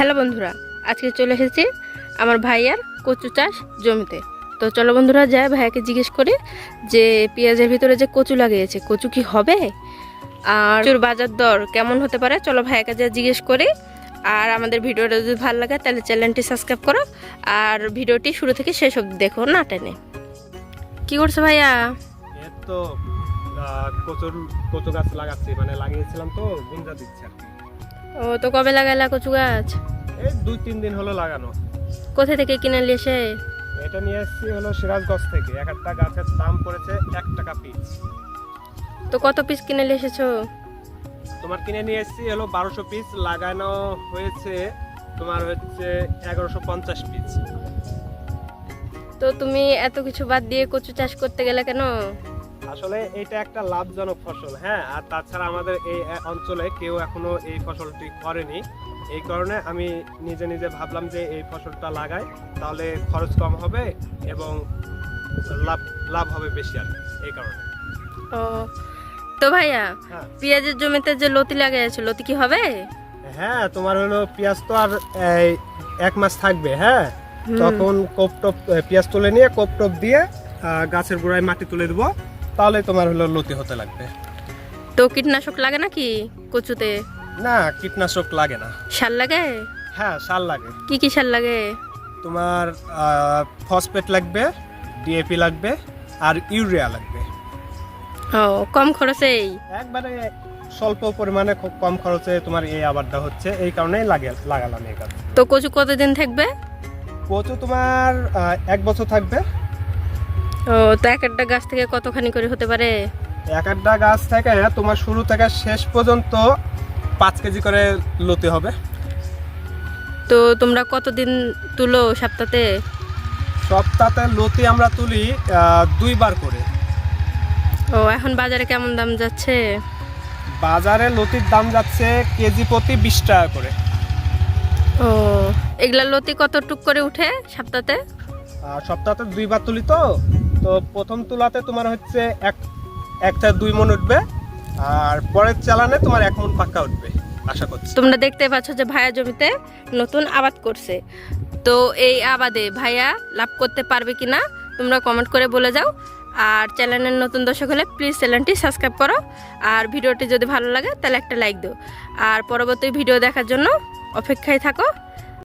Hello বন্ধুরা, আজকে চলে এসেছি আমার ভাইয়ার কচু চাষ জমিতে। তো চলো বন্ধুরা যায় ভাইয়াকে জিজ্ঞেস করি যে পেঁয়াজের ভিতরে যে কচু লাগিয়েছে, কচু কি হবে? আর চুর বাজার দর কেমন হতে পারে? চলো ভাইয়াকে যা জিজ্ঞেস করি। আর আমাদের ভিডিওটা যদি ভালো লাগে, তাহলে চ্যানেলটি সাবস্ক্রাইব করো। আর ভিডিওটি শুরু থেকে শেষ অবধি দেখো, না টেনে। কি করছ ভাইয়া? তো কচুর, কচু গাছ লাগাচ্ছি মানে লাগিয়েছিলাম তো, গুঞ্জা দিচ্ছে আর কি। ও তো কবে লাগাইলা কচু গাছ? এই দুই তিন দিন হলো লাগানো। কোথা থেকে কিনে নিয়ে এসে? এটা নিয়ে এসেছি হলো সিরাজগঞ্জ থেকে। এক একটা গাছের দাম পড়েছে এক টাকা পিস তো কত পিস কিনে নিয়ে এসেছ? তোমার কিনে নিয়ে এসেছি হলো বারোশো পিস লাগানো হয়েছে তোমার হচ্ছে এগারোশো পঞ্চাশ পিস তো তুমি এত কিছু বাদ দিয়ে কচু চাষ করতে গেলে কেন? আসলে এটা একটা লাভজনক ফসল হ্যাঁ? আর তাছাড়া আমাদের এই অঞ্চলে কেউ এখনও এই ফসলটি করেনি। এই কারণে আমি নিজে নিজে ভাবলাম যে এই ফসলটা লাগাই তাহলে খরচ কম হবে এবং লাভ লাভ হবে বেশি আর এই কারণে। ও তো ভাইয়া হ্যাঁ। পেঁয়াজের জমিতে যে লতি লাগাইছে লতি কি হবে? হ্যাঁ তোমার হলো পেঁয়াজ তো আর এক মাস থাকবে হ্যাঁ। তখন কোপ টপ পেঁয়াজ তুলে নিয়ে কোপ টপ দিয়ে গাছের গোড়ায় মাটি তুলে দেবো। তাহলে তোমার হলো লতি হতে লাগবে। তো কীটনাশক লাগে নাকি কচুতে? না কীটনাশক লাগে না। সার লাগে? হ্যাঁ সার লাগে। কি কি সার লাগে? তোমার ফসফেট লাগবে ডিএপি লাগবে আর ইউরিয়া লাগবে। ও কম খরচেই একবারে স্বল্প পরিমাণে খুব কম খরচে তোমার এই আবারটা হচ্ছে এই কারণেই লাগে লাগালাম এই গাছ তো কচু কতদিন থাকবে? কচু তোমার এক বছর থাকবে। তো এক একটা গাছ থেকে কতখানি করে হতে পারে? এক একটা গাছ থেকে তোমার শুরু থেকে শেষ পর্যন্ত পাঁচ কেজি করে লতি হবে। তো তোমরা কতদিন তুলো সপ্তাহে সপ্তাহে লতি আমরা তুলি দুইবার করে। ও এখন বাজারে কেমন দাম যাচ্ছে? বাজারে লতির দাম যাচ্ছে কেজি প্রতি বিশ টাকা করে। ও এগুলা লতি কত টুক করে উঠে সপ্তাহে সপ্তাহে দুইবার তুলি তো। তো প্রথম তুলাতে তোমার হচ্ছে এক, একটা দুই মন উঠবে, আর পরের চালানে তোমার এক মন পাক্কা উঠবে, আশা করছি। তোমরা দেখতে পাচ্ছ যে ভাইয়া জমিতে নতুন আবাদ করছে। তো এই আবাদে ভাইয়া লাভ করতে পারবে কিনা তোমরা কমেন্ট করে বলে যাও। আর চ্যানেলের নতুন দর্শক হলে প্লিজ চ্যানেলটি সাবস্ক্রাইব করো। আর ভিডিওটি যদি ভালো লাগে তাহলে একটা লাইক দিও। আর পরবর্তী ভিডিও দেখার জন্য অপেক্ষায় থাকো।